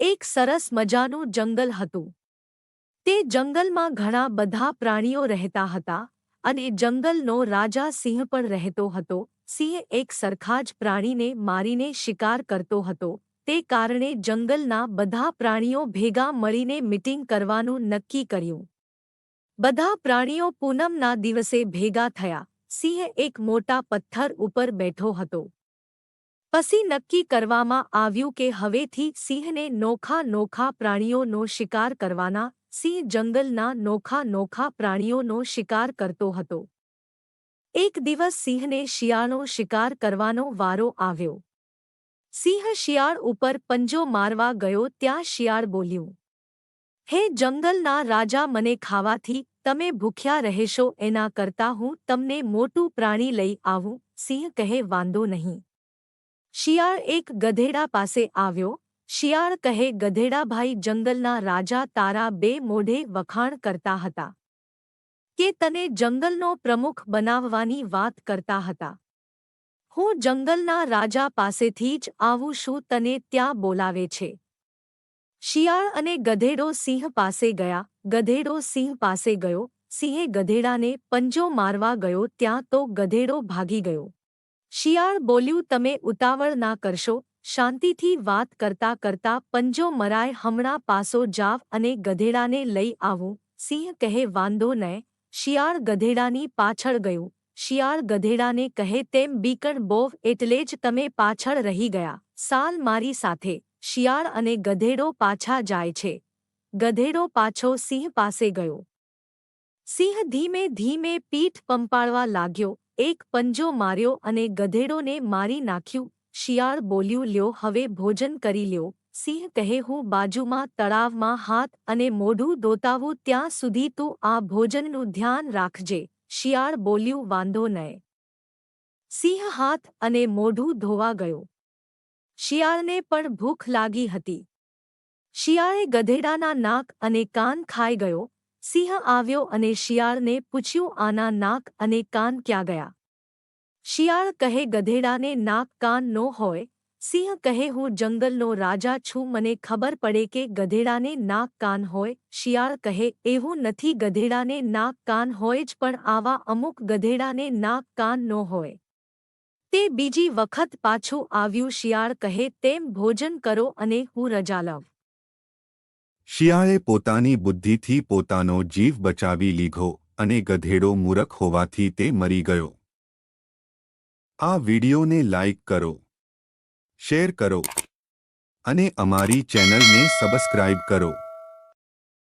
એક સરસ મજાનું જંગલ હતું. તે જંગલમાં ઘણા બધા પ્રાણીઓ રહેતા હતા અને જંગલનો રાજા સિંહ પણ રહેતો હતો. સિંહ એક સરખા જ પ્રાણીને મારીને શિકાર કરતો હતો. તે કારણે જંગલના બધા પ્રાણીઓ ભેગા મળીને મીટિંગ કરવાનું નક્કી કર્યું. બધા પ્રાણીઓ પૂનમના દિવસે ભેગા થયા. સિંહ એક મોટા પથ્થર ઉપર બેઠો હતો. પછી નક્કી કરવામાં આવ્યું કે હવેથી સિંહને નોખા નોખા પ્રાણીઓનો શિકાર કરવાના, સિંહ જંગલના નોખા નોખા પ્રાણીઓનો શિકાર કરતો હતો. એક દિવસ સિંહને શિયાળનો શિકાર કરવાનો વારો આવ્યો. સિંહ શિયાળ ઉપર પંજો મારવા ગયો ત્યાં શિયાળ બોલ્યું, હે જંગલના રાજા મને ખાવાથી તમે ભૂખ્યા રહેશો એના કરતા હું તમને મોટું પ્રાણી લઈ આવું, સિંહ કહે વાંધો નહીં. શિયાળ એક ગધેડા પાસે આવ્યો. શિયાળ કહે, ગધેડાભાઈ જંગલના રાજા તારા બે મોઢે વખાણ કરતા હતા. કે તને જંગલનો પ્રમુખ બનાવવાની વાત કરતા હતા. હું જંગલના રાજા પાસેથી જ આવું શું તને ત્યાં બોલાવે છે. શિયાળ અને ગધેડો સિંહ પાસે ગયા. ગધેડો સિંહ પાસે ગયો. સિંહે ગધેડાને પંજો મારવા ગયો, ત્યાં તો ગધેડો ભાગી ગયો. શિયાળ બોલ્યું, તમે ઉતાવળ ના કરશો. શાંતિથી વાત કરતા કરતા પંજો મરાય હમણાં પાસો જાવ અને ગધેડાને લઈ આવું. સિંહ કહે, વાંધો નહીં શિયાળ ગધેડાની પાછળ ગયું. શિયાળ ગધેડાને કહે, તેમ બીકણ બોવ એટલે જ તમે પાછળ રહી ગયા. સાલ મારી સાથે. શિયાળ અને ગધેડો પાછા જાય છે. ગધેડો પાછો સિંહ પાસે ગયો. સિંહ ધીમે ધીમે પીઠ પંપાળવા લાગ્યો. એક પંજો માર્યો અને ગધેડોને મારી નાખ્યું. શિયાળ બોલ્યું, લ્યો, હવે ભોજન કરી લ્યો. સિંહ કહે, હું બાજુમાં, તળાવમાં હાથ અને મોઢું ધોતાવું ત્યાં સુધી તું આ ભોજનનું ધ્યાન રાખજે. શિયાળ બોલ્યું, વાંધો નહીં. સિંહ હાથ અને મોઢું ધોવા ગયો. શિયાળને પણ ભૂખ લાગી હતી. શિયાળે ગધેડાના નાક અને કાન ખાઈ ગયો. સિંહ આવ્યો અને શિયાળને પૂછ્યું, આના નાક અને કાન ક્યાં ગયા? શિયાળ કહે, ગધેડાને નાક કાન નો હોય. સિંહ કહે, હું જંગલનો રાજા છું, મને ખબર પડે કે ગધેડાને નાક કાન હોય. શિયાળ કહે, એવું નથી, ગધેડાને નાક કાન હોય જ, પણ આવા અમુક ગધેડાને નાક કાન નો હોય. તે બીજી વખત પાછું આવ્યું, શિયાળ કહે, તેમ ભોજન કરો અને હું રજા લઉં. શિયાળે પોતાની બુદ્ધિથી પોતાનો જીવ બચાવી લીધો અને ગધેડો મૂરખ હોવાથી તે મરી ગયો. આ વિડિયોને લાઇક કરો, શેર કરો અને અમારી ચેનલને સબસ્ક્રાઇબ કરો.